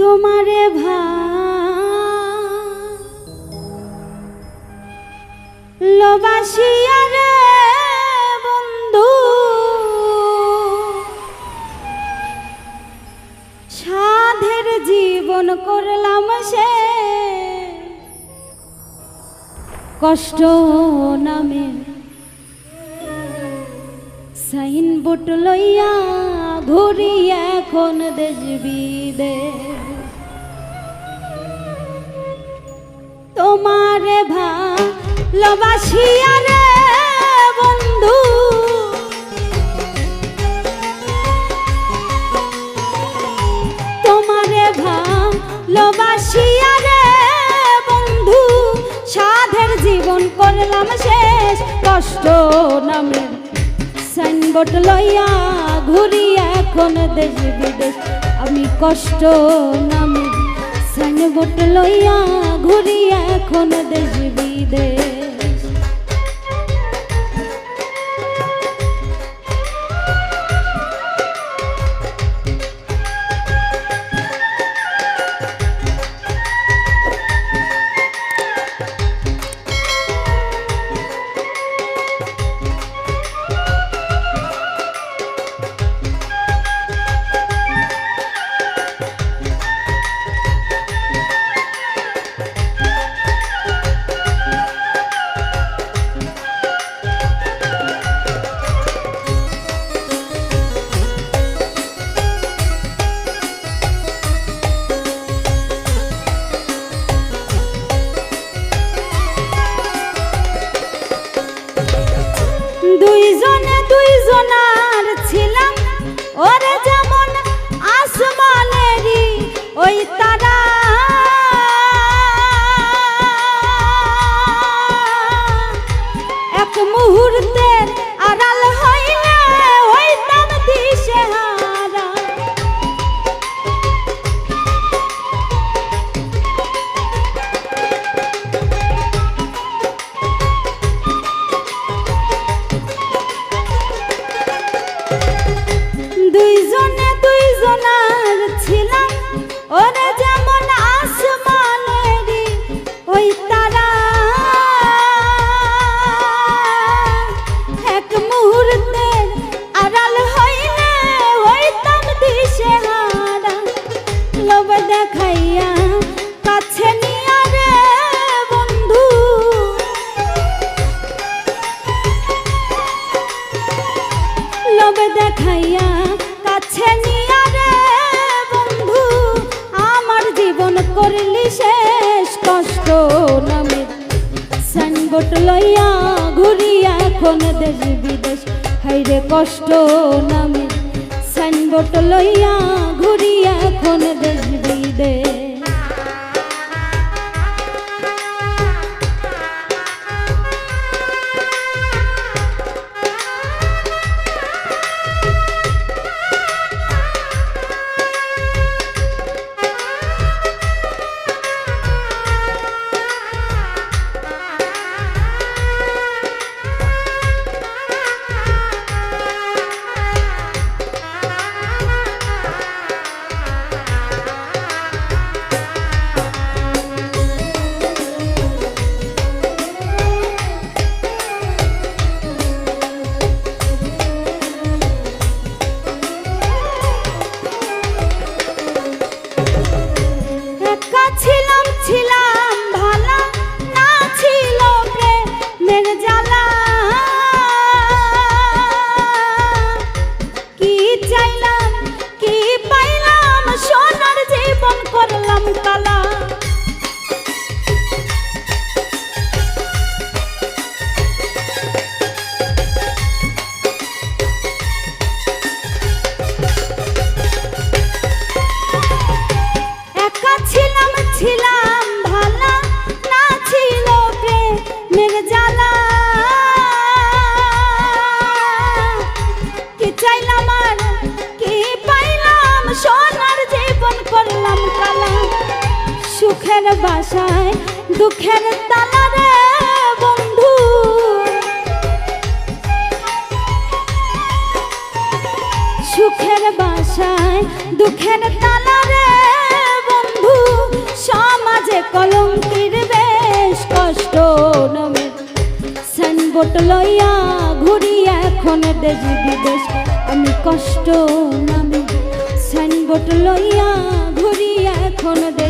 তোমারে ভা লবাসিয়া রে বন্ধু। সাধের জীবন করলাম সে। কষ্ট নামে সাইন বোট লইয়া ঘুরি এখন দেশ বিদেশ। তোমারে ভালোবাসিয়া রে বন্ধু। তোমারে ভালোবাসিয়া রে বন্ধু। সাধের জীবন করলাম শেষ, কষ্ট নামের সাইনবোর্ড লইয়া ঘুরি এখন দেশ বিদেশ। আমি কষ্ট নামে সাইনবোর্ড লইয়া ঘুরি এখন দেশ বিদেশ। দুইজনে দুইজনার ছিলাম। ওরে যেমন আসমানেরই ওই তারা লোভ দেখাইয়া কাছে বন্ধু, আমার জীবন করলি শেষ কষ্ট নামে। সাইনবোর্ড লইয়া ঘুরি এখন দেশ বিদেশ হাইরে কষ্ট নামে। সাইনবোর্ড লইয়া ঘুরি এখন দেশ বিদেশ। সুখের বাসায়, দুঃখের তালা রে বন্ধু। সুখের বাসায়, দুঃখের তালা রে কলঙ্কির বেশ কষ্ট নামে। সাইনবোর্ড লইয়া ঘুরি এখন দেশ বিদেশ, আমি কষ্ট নামে। সাইনবোর্ড লইয়া ঘুরি এখন দেশ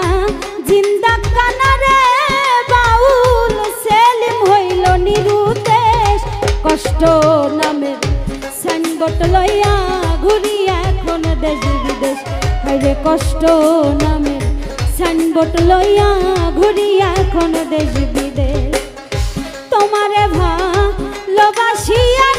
কষ্ট নামে। সাইনবোর্ড লইয়া ঘুরি এখন দেশ বিদেশ। হাইরে কষ্ট নামে। সাইনবোর্ড লইয়া ঘুরি এখন দেশ বিদেশ। তোমারে ভালোবাসিয়া রে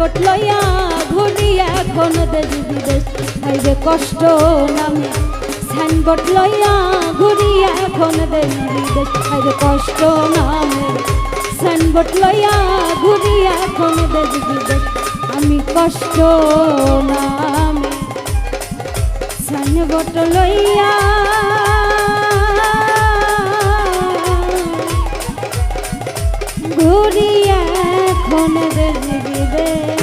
সাইনবোর্ড লইয়া ঘুরি এখন দেশ বিদেশ। হাইরে কষ্ট নামে সাইনবোর্ড লইয়া ঘুরি এখন দেশ বিদেশ। হাইরে কষ্ট নামে সাইনবোর্ড লইয়া ঘুরি এখন দেশ বিদেশ। আমি কষ্ট নামে সাইনবোর্ড লইয়া ঘুরি এখন দেশ বিদেশ